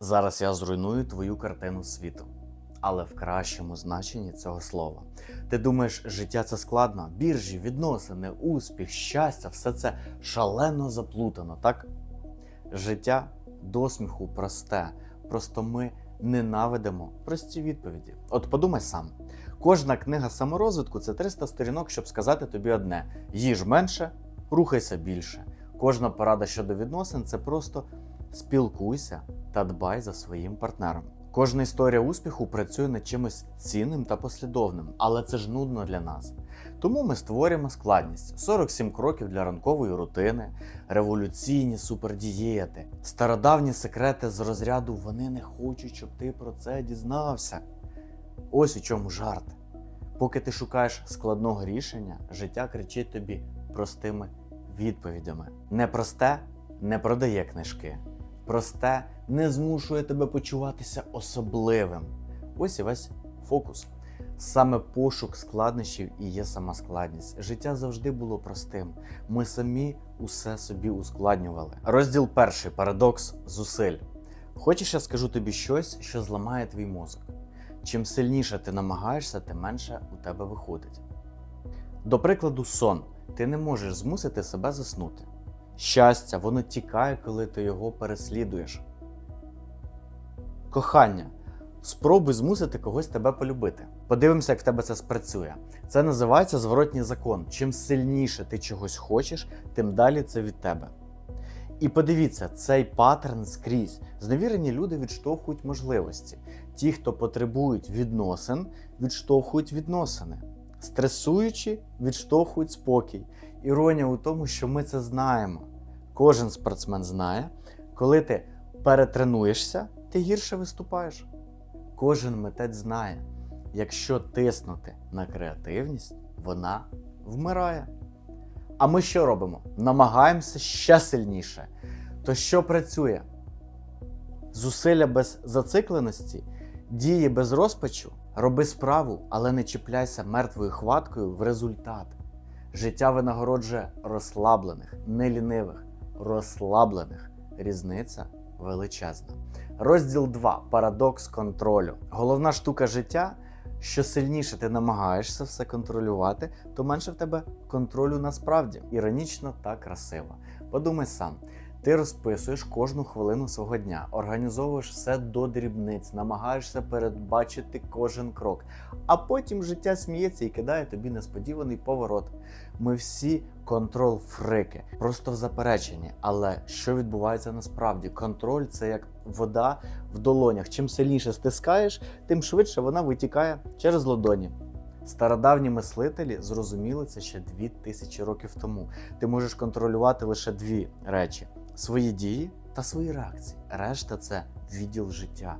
Зараз я зруйную твою картину світу, але в кращому значенні цього слова. Ти думаєш, життя це складно? Біржі, відносини, успіх, щастя, все це шалено заплутано, так? Життя до сміху просте, просто ми ненавидимо прості відповіді. От подумай сам: кожна книга саморозвитку це 300 сторінок, щоб сказати тобі одне: їж менше, рухайся більше. Кожна порада щодо відносин це просто спілкуйся та дбай за своїм партнером. Кожна історія успіху працює над чимось цінним та послідовним, але це ж нудно для нас. Тому ми створюємо складність: 47 кроків для ранкової рутини, революційні супердієти, стародавні секрети з розряду вони не хочуть, щоб ти про це дізнався. Ось у чому жарт. Поки ти шукаєш складного рішення, життя кричить тобі простими відповідями. Непросте не продає книжки. Просте не змушує тебе почуватися особливим. Ось і весь фокус. Саме пошук складнощів і є сама складність. Життя завжди було простим. Ми самі усе собі ускладнювали. Розділ перший парадокс зусиль. Хочеш, я скажу тобі щось, що зламає твій мозок. Чим сильніше ти намагаєшся, тим менше у тебе виходить. До прикладу, сон. Ти не можеш змусити себе заснути. Щастя, воно тікає, коли ти його переслідуєш. Кохання. Спробуй змусити когось тебе полюбити. Подивимося, як в тебе це спрацює. Це називається зворотній закон. Чим сильніше ти чогось хочеш, тим далі це від тебе. І подивіться, цей паттерн скрізь. Зневірені люди відштовхують можливості. Ті, хто потребують відносин, відштовхують відносини. Стресуючі, відштовхують спокій. Іронія у тому, що ми це знаємо. Кожен спортсмен знає, коли ти перетренуєшся, ти гірше виступаєш. Кожен митець знає, якщо тиснути на креативність, вона вмирає. А ми що робимо? Намагаємося ще сильніше. То що працює? Зусилля без зацикленості, дії без розпачу, роби справу, але не чіпляйся мертвою хваткою в результат. Життя винагороджує розслаблених, не лінивих, розслаблених. Різниця величезна. Розділ 2. Парадокс контролю. Головна штука життя. Що сильніше ти намагаєшся все контролювати, то менше в тебе контролю насправді. Іронічно та красиво. Подумай сам. Ти розписуєш кожну хвилину свого дня, організовуєш все до дрібниць, намагаєшся передбачити кожен крок, а потім життя сміється і кидає тобі несподіваний поворот. Ми всі контрол-фрики, просто в запереченні. Але що відбувається насправді? Контроль це як вода в долонях. Чим сильніше стискаєш, тим швидше вона витікає через ладоні. Стародавні мислителі зрозуміли це ще дві тисячі років тому. Ти можеш контролювати лише дві речі: свої дії та свої реакції. Решта це відділ життя.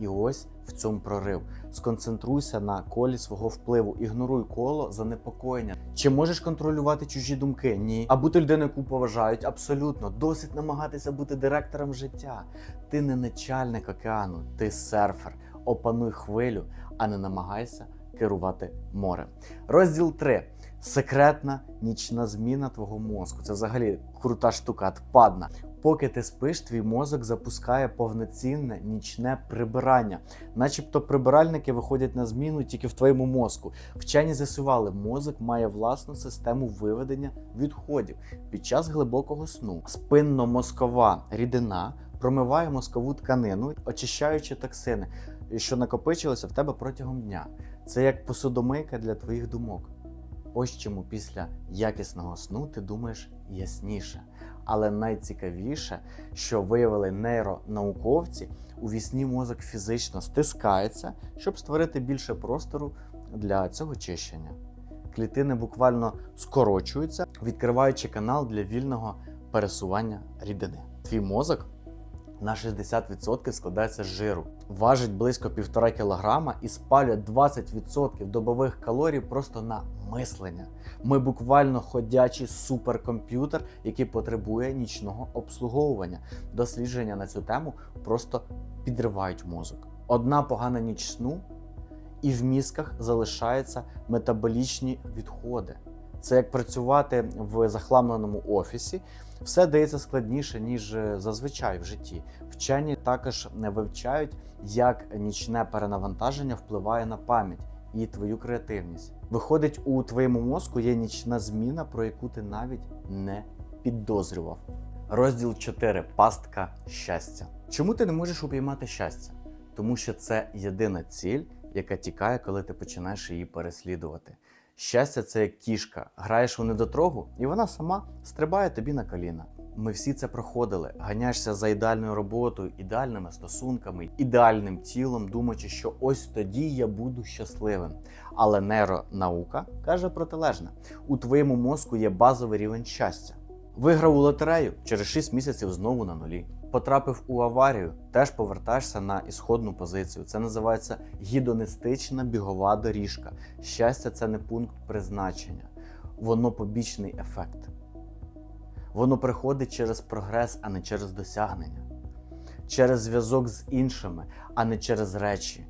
І ось в цьому прорив. Сконцентруйся на колі свого впливу, ігноруй коло занепокоєння. Чи можеш контролювати чужі думки? Ні. А бути людиною, яку поважають? Абсолютно. Досить намагатися бути директором життя. Ти не начальник океану, ти серфер. Опануй хвилю, а не намагайся керувати морем. Розділ 3. Секретна нічна зміна твого мозку. Це взагалі крута штука, отпадна. Поки ти спиш, твій мозок запускає повноцінне нічне прибирання, начебто прибиральники виходять на зміну тільки в твоєму мозку. Вчені з'ясували, мозок має власну систему виведення відходів під час глибокого сну. Спинно-мозкова рідина промиває мозкову тканину, очищаючи токсини, що накопичилися в тебе протягом дня. Це як посудомийка для твоїх думок. Ось чому після якісного сну ти думаєш ясніше. Але найцікавіше, що виявили нейронауковці, у вісні мозок фізично стискається, щоб створити більше простору для цього чищення. Клітини буквально скорочуються, відкриваючи канал для вільного пересування рідини. Твій мозок на 60% складається з жиру, важить близько 1,5 кг і спалює 20% добових калорій просто на мислення. Ми буквально ходячий суперкомп'ютер, який потребує нічного обслуговування. Дослідження на цю тему просто підривають мозок. Одна погана ніч сну, і в мізках залишаються метаболічні відходи. Це як працювати в захламленому офісі. Все дається складніше, ніж е, зазвичай в житті. Вчені також не вивчають, як нічне перенавантаження впливає на пам'ять і твою креативність. Виходить, у твоєму мозку є нічна зміна, про яку ти навіть не підозрював. Розділ 4. Пастка щастя. Чому ти не можеш упіймати щастя? Тому що це єдина ціль, яка тікає, коли ти починаєш її переслідувати. Щастя, це як кішка. Граєш у недотрогу, і вона сама стрибає тобі на коліна. Ми всі це проходили. Ганяєшся за ідеальною роботою, ідеальними стосунками, ідеальним тілом, думаючи, що ось тоді я буду щасливим. Але нейронаука каже протилежне: у твоєму мозку є базовий рівень щастя. Виграв у лотерею через 6 місяців знову на нулі. Потрапив у аварію, теж повертаєшся на ісходну позицію. Це називається гідонистична бігова доріжка. Щастя це не пункт призначення, воно побічний ефект. Воно приходить через прогрес, а не через досягнення, через зв'язок з іншими, а не через речі,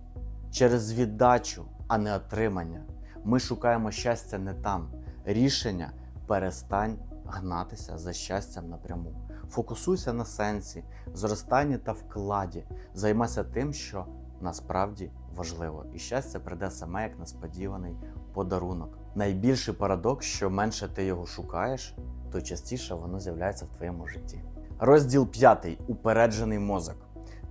через віддачу, а не отримання. Ми шукаємо щастя не там. Рішення перестань гнатися за щастям напряму. Фокусуйся на сенсі, зростанні та вкладі. Займайся тим, що насправді важливо. І щастя прийде саме як несподіваний подарунок. Найбільший парадокс, що менше ти його шукаєш, то частіше воно з'являється в твоєму житті. Розділ 5. Упереджений мозок.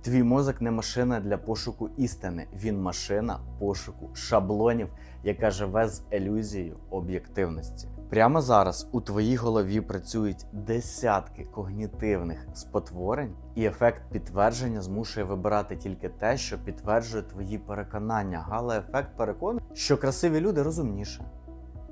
Твій мозок не машина для пошуку істини, він машина пошуку шаблонів, яка живе з ілюзією об'єктивності. Прямо зараз у твоїй голові працюють десятки когнітивних спотворень, і ефект підтвердження змушує вибирати тільки те, що підтверджує твої переконання. Гала ефект переконує, що красиві люди розумніше.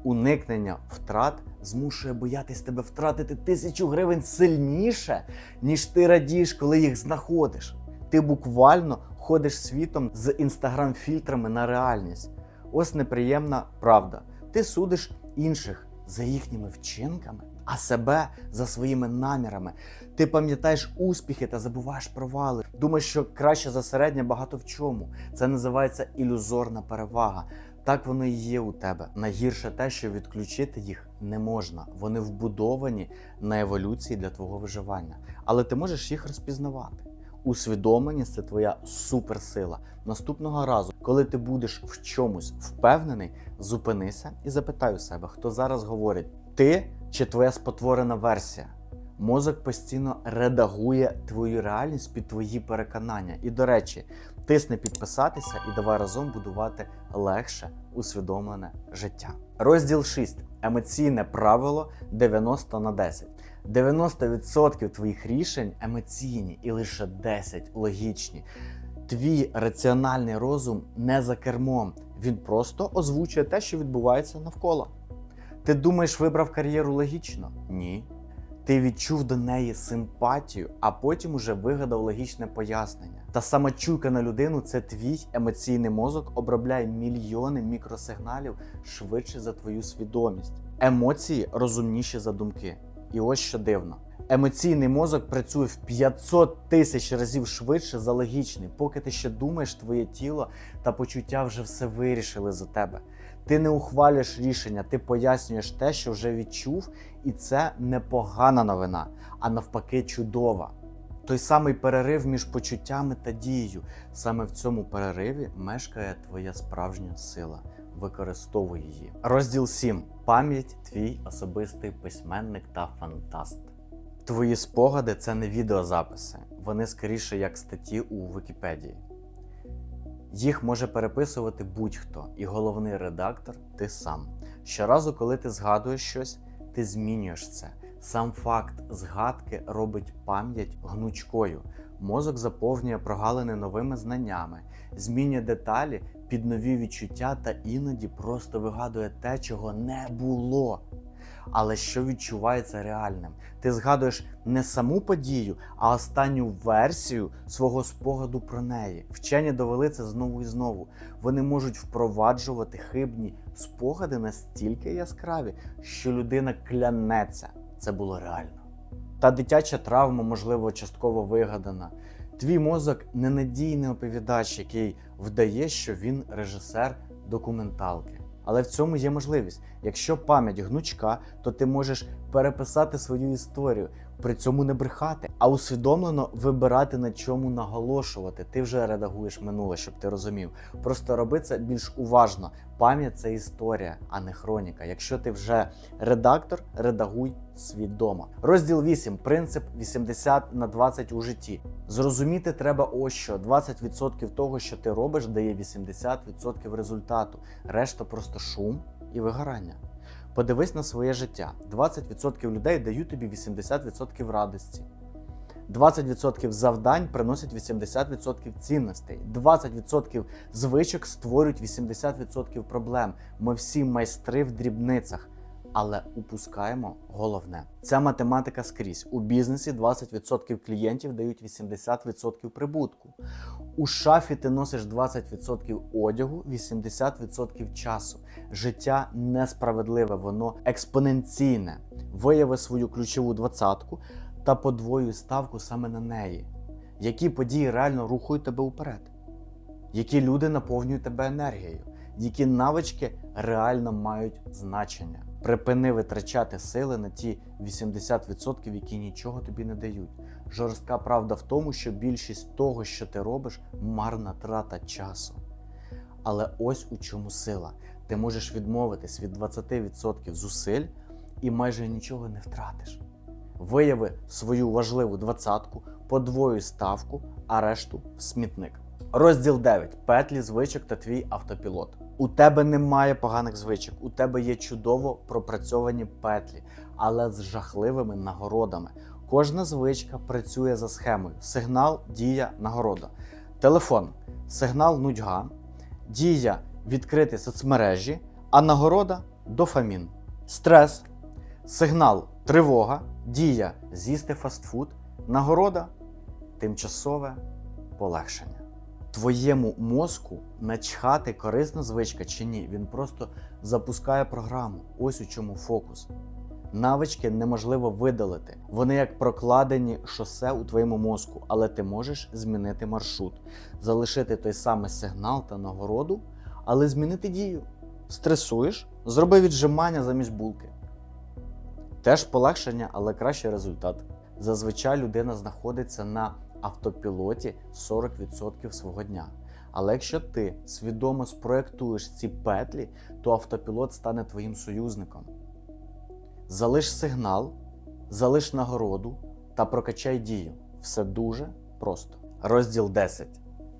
Уникнення втрат змушує боятись тебе втратити тисячу гривень сильніше, ніж ти радієш, коли їх знаходиш. Ти буквально ходиш світом з інстаграм-фільтрами на реальність. Ось неприємна правда. Ти судиш інших за їхніми вчинками, а себе за своїми намірами. Ти пам'ятаєш успіхи та забуваєш провали. Думаєш, що краще за середнє багато в чому. Це називається ілюзорна перевага. Так воно і є у тебе. Найгірше те, що відключити їх не можна. Вони вбудовані на еволюції для твого виживання. Але ти можеш їх розпізнавати. Усвідомленість це твоя суперсила. Наступного разу, коли ти будеш в чомусь впевнений, зупинися і запитай у себе, хто зараз говорить: ти чи твоя спотворена версія? Мозок постійно редагує твою реальність під твої переконання. І, до речі, тисни підписатися і давай разом будувати легше усвідомлене життя. Розділ 6. Емоційне правило 90 на 10. 90% твоїх рішень емоційні і лише 10 логічні. Твій раціональний розум не за кермом. Він просто озвучує те, що відбувається навколо. Ти думаєш, вибрав кар'єру логічно? Ні. Ти відчув до неї симпатію, а потім уже вигадав логічне пояснення. Та сама чуйка на людину це твій емоційний мозок обробляє мільйони мікросигналів швидше за твою свідомість. Емоції розумніші за думки. І ось що дивно. Емоційний мозок працює в 500 тисяч разів швидше за логічний, поки ти ще думаєш, твоє тіло та почуття вже все вирішили за тебе. Ти не ухвалюєш рішення, ти пояснюєш те, що вже відчув, і це не погана новина, а навпаки, чудова. Той самий перерив між почуттями та дією. Саме в цьому перериві мешкає твоя справжня сила. Використовуй її. Розділ 7. Пам'ять твій особистий письменник та фантаст. Твої спогади це не відеозаписи, вони скоріше як статті у Вікіпедії. Їх може переписувати будь-хто, і головний редактор ти сам. Щоразу, коли ти згадуєш щось, ти змінюєш це. Сам факт згадки робить пам'ять гнучкою. Мозок заповнює прогалини новими знаннями, змінює деталі під нові відчуття та іноді просто вигадує те, чого не було. Але що відчувається реальним? Ти згадуєш не саму подію, а останню версію свого спогаду про неї. Вчені довели це знову і знову. Вони можуть впроваджувати хибні спогади настільки яскраві, що людина клянеться, це було реально. Та дитяча травма, можливо, частково вигадана. Твій мозок ненадійний оповідач, який вдає, що він режисер документалки. Але в цьому є можливість. Якщо пам'ять гнучка, то ти можеш переписати свою історію, при цьому не брехати, а усвідомлено вибирати на чому наголошувати. Ти вже редагуєш минуле, щоб ти розумів. Просто роби це більш уважно. Пам'ять це історія, а не хроніка. Якщо ти вже редактор, редагуй свідомо. Розділ 8. Принцип 80 на 20 у житті. Зрозуміти треба ось що 20% того, що ти робиш, дає 80% результату. Решта просто шум і вигорання. Подивись на своє життя. 20% людей дають тобі 80% радості. 20% завдань приносять 80% цінностей. 20% звичок створюють 80% проблем. Ми всі майстри в дрібницях, але упускаємо головне. Ця математика скрізь. У бізнесі 20% клієнтів дають 80% прибутку. У шафі ти носиш 20% одягу, 80% часу. Життя несправедливе, воно експоненційне. Вияви свою ключову двадцятку та подвоюй ставку саме на неї. Які події реально рухають тебе вперед? Які люди наповнюють тебе енергією? Які навички реально мають значення? Припини витрачати сили на ті 80%, які нічого тобі не дають. Жорстка правда в тому, що більшість того, що ти робиш, марна трата часу. Але ось у чому сила. Ти можеш відмовитись від 20% зусиль і майже нічого не втратиш. Вияви свою важливу двадцятку, подвоюй ставку, а решту в смітник. Розділ 9. Петлі звичок та твій автопілот. У тебе немає поганих звичок, у тебе є чудово пропрацьовані петлі, але з жахливими нагородами. Кожна звичка працює за схемою: сигнал, дія, нагорода. Телефон, сигнал нудьга, дія відкрити соцмережі, а нагорода дофамін. Стрес, сигнал тривога, дія з'їсти фастфуд, нагорода тимчасове полегшення. Твоєму мозку начхати корисна звичка чи ні. Він просто запускає програму. Ось у чому фокус. Навички неможливо видалити. Вони як прокладені шосе у твоєму мозку, але ти можеш змінити маршрут, залишити той самий сигнал та нагороду, але змінити дію. Стресуєш, зроби віджимання замість булки. Теж полегшення, але кращий результат. Зазвичай людина знаходиться на автопілоті 40% свого дня. Але якщо ти свідомо спроектуєш ці петлі, то автопілот стане твоїм союзником. Залиш сигнал, залиш нагороду та прокачай дію. Все дуже просто. Розділ 10.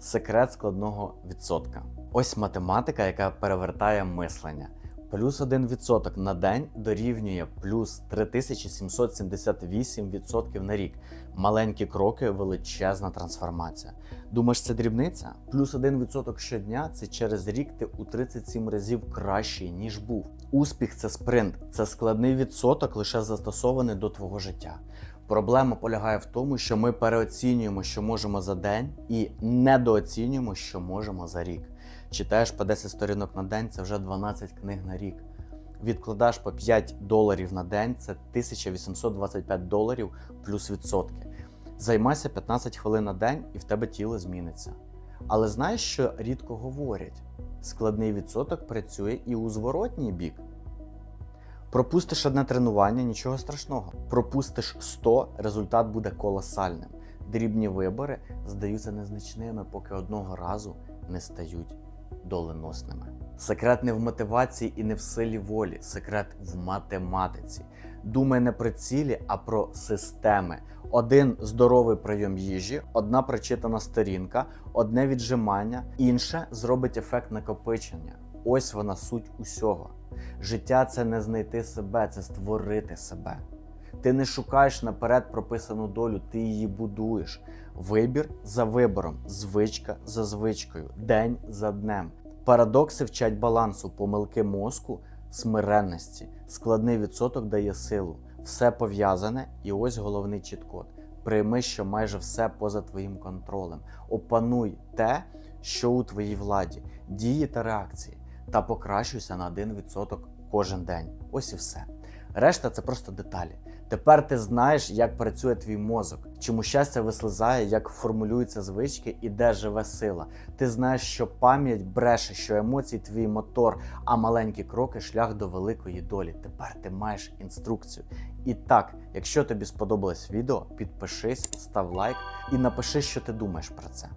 Секрет складного відсотка. Ось математика, яка перевертає мислення. Плюс 1% на день дорівнює плюс 3778% на рік. Маленькі кроки, величезна трансформація. Думаєш, це дрібниця? Плюс 1% щодня це через рік ти у 37 разів кращий, ніж був. Успіх це спринт, це складний відсоток, лише застосований до твого життя. Проблема полягає в тому, що ми переоцінюємо, що можемо за день, і недооцінюємо, що можемо за рік. Читаєш по 10 сторінок на день, це вже 12 книг на рік. Відкладаєш по 5 доларів на день, це 1825 доларів плюс відсотки. Займайся 15 хвилин на день, і в тебе тіло зміниться. Але знаєш, що рідко говорять? Складний відсоток працює і у зворотній бік. Пропустиш одне тренування, нічого страшного. Пропустиш 100, результат буде колосальним. Дрібні вибори здаються незначними, поки одного разу не стають доленосними. Секрет не в мотивації і не в силі волі, секрет в математиці. Думай не про цілі, а про системи. Один здоровий прийом їжі, одна прочитана сторінка, одне віджимання, інше зробить ефект накопичення. Ось вона суть усього. Життя це не знайти себе, це створити себе. Ти не шукаєш наперед прописану долю, ти її будуєш. Вибір за вибором, звичка за звичкою, день за днем. Парадокси вчать балансу, помилки мозку, смиренності. Складний відсоток дає силу. Все пов'язане, і ось головний чіткод. Прийми, що майже все поза твоїм контролем. Опануй те, що у твоїй владі, дії та реакції, та покращуйся на 1% кожен день. Ось і все. Решта це просто деталі. Тепер ти знаєш, як працює твій мозок, чому щастя вислизає, як формулюються звички і де живе сила. Ти знаєш, що пам'ять бреше, що емоції твій мотор, а маленькі кроки шлях до великої долі. Тепер ти маєш інструкцію. І так, якщо тобі сподобалось відео, підпишись, став лайк і напиши, що ти думаєш про це.